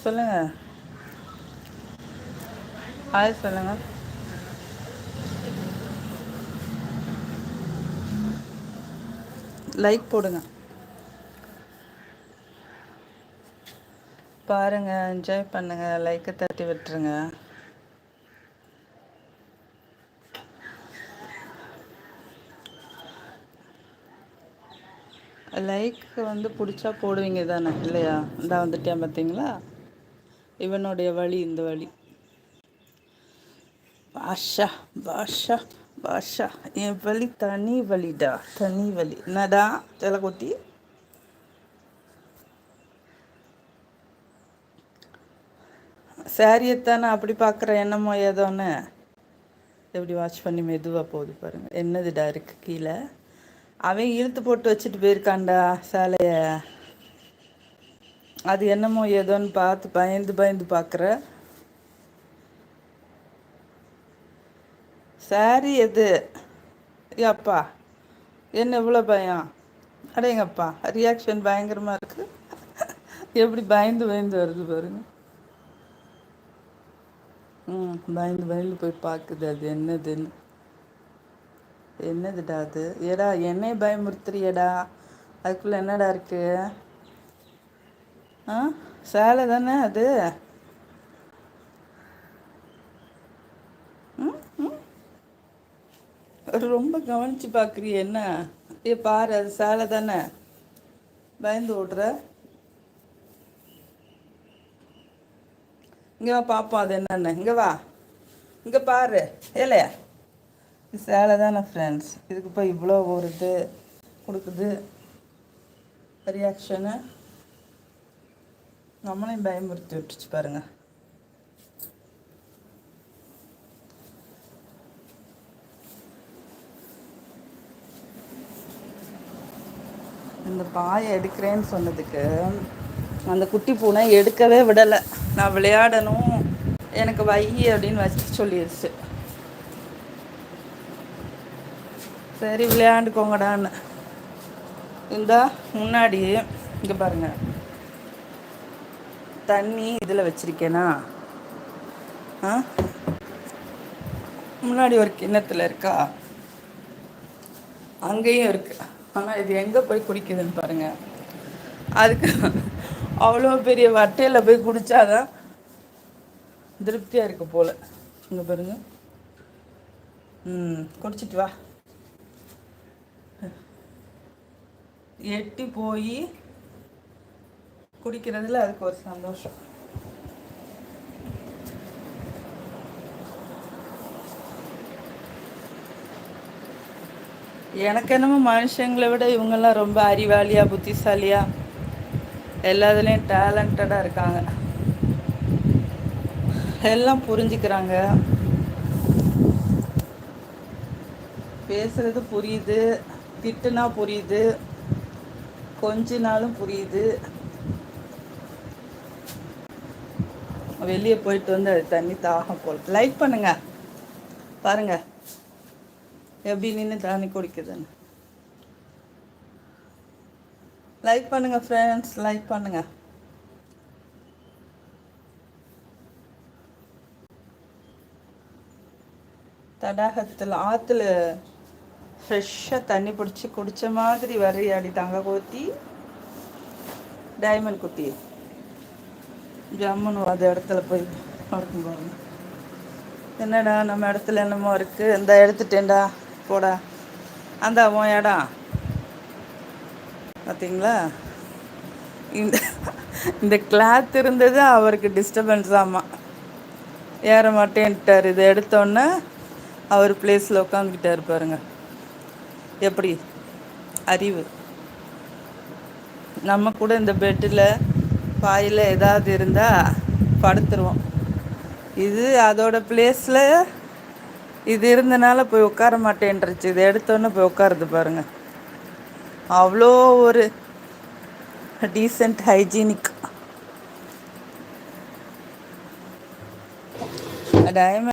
சொல்லுங்க. ஹாய் சொல்லுங்க. லைக் போடுங்க. பாருங்க என்ஜாய் பண்ணுங்க லைக்கை தட்டி விட்டுருங்க. லைக் வந்து பிடிச்சா போடுவீங்க தானே இல்லையா? இந்த வந்துட்டேன் பார்த்தீங்களா இவனுடைய வழி இந்த வழி. பாஷா பாஷா பாஷா. என் வழி தனி வழிடா தனி வழி. என்னடா கொட்டி? சாரியத்தானே அப்படி பார்க்குற என்னமோ ஏதோன்னு. எப்படி வாட்ச் பண்ணி மெதுவாக போகுது பாருங்கள் என்னதுடா இருக்குது கீழே? அவன் இழுத்து போட்டு வச்சுட்டு போயிருக்கான்டா சேலைய. அது என்னமோ ஏதோன்னு பார்த்து பயந்து பயந்து பார்க்குற. சாரி எது? அப்பா. என்ன இவ்வளோ பயம்? அடேங்கப்பா. ரியாக்ஷன் பயங்கரமாக இருக்குது எப்படி பயந்து பயந்து வருது பாருங்க. ம் பயந்து பயந்து போய் பார்க்குது. அது என்னதுன்னு. என்னதுடா அது? ஏடா என்னையே பயமுறுத்துறியடா. அதுக்குள்ளே என்னடா இருக்குது ஆ? சேலை தானே அது? ரொம்ப கவனிச்சு பார்க்குறிய என்ன? ஏ பாரு அது சேலை தானே? பயந்து விடுற இங்கே வா பார்ப்போம் அது என்னென்ன. இங்கே வா. இங்கே பாரு இல்லையா சேலை தானே ஃப்ரெண்ட்ஸ் இதுக்கு போய் இவ்வளோ ஒரு இது கொடுக்குது ரியாக்ஷனு நம்மளையும் பயமுறுத்தி விட்டுச்சு பாருங்கள் இந்த பாயை எடுக்கிறேன்னு சொன்னதுக்கு அந்த குட்டி பூனை எடுக்கவே விடலை. நான் விளையாடணும் எனக்கு வை அப்படின்னு வச்சு சொல்லிடுச்சு சரி விளையாண்டுக்கோங்கடான்னு. இந்த முன்னாடி இங்கே பாருங்கள் தண்ணி இதில் வச்சுருக்கேனா? ஆ? முன்னாடி ஒரு கிண்ணத்தில் இருக்கா? அங்கேயும் இருக்கு. ஆனால் இது எங்கே போய் குடிக்குதுன்னு பாருங்கள் அதுக்கு அவ்வளோ பெரிய வட்டையில் போய் குடித்தாதான் திருப்தியாக இருக்கு போல். இங்கே பாருங்க. ம் குடிச்சிட்டு வா. எட்டி போய் குடிக்கிறதுல அதுக்கு ஒரு சந்தோஷம். எனக்கு என்னமோ மனுஷங்களை விட இவங்கெல்லாம் ரொம்ப அறிவாளியாக புத்திசாலியாக எல்லாத்துலேயும் டேலண்டடாக இருக்காங்க. எல்லாம் புரிஞ்சுக்கிறாங்க. பேசுறது புரியுது திட்டுனா புரியுது கொஞ்ச நாளும் புரியுது. வெளியே போயிட்டு வந்து அது தண்ணி தாகம் போல். லைக் பண்ணுங்க. பாருங்க. எப்படி நின்று தண்ணி குடிக்குதுன்னு. லைக் பண்ணுங்க ஃப்ரெண்ட்ஸ் லைக் பண்ணுங்க. தடாகத்தில் ஆற்றுல ஃப்ரெஷ்ஷாக தண்ணி பிடிச்சி குடித்த மாதிரி வரையாடி தங்க கோத்தி. டைமண்ட் குட்டி. ஜம்முன்னு அது இடத்துல போய் படுக்கும் பாருங்க. என்னடா நம்ம இடத்துல என்னமோ இருக்குது இந்த எடுத்துட்டேன்டா போடா. அந்த உன் இடம். பார்த்தீங்களா இந்த இந்த கிளாத் இருந்தது அவருக்கு டிஸ்டர்பன்ஸ் ஆமாம் ஏற மாட்டேன்ட்டார். இதை எடுத்தோன்னே அவர் பிளேஸில் உட்காந்துக்கிட்டார் பாருங்க. எப்படி? அறிவு. நம்ம கூட இந்த பெட்டில் பாயில் ஏதாவது இருந்தால் படுத்துருவோம். இது அதோட பிளேஸில் இது இருந்தனால போய் உட்கார மாட்டேன்ருச்சு இதை எடுத்தோன்னே போய் உட்காருது பாருங்கள் அவ்வளோ ஒரு டீசெண்ட் ஹைஜீனிக் டைமண்ட்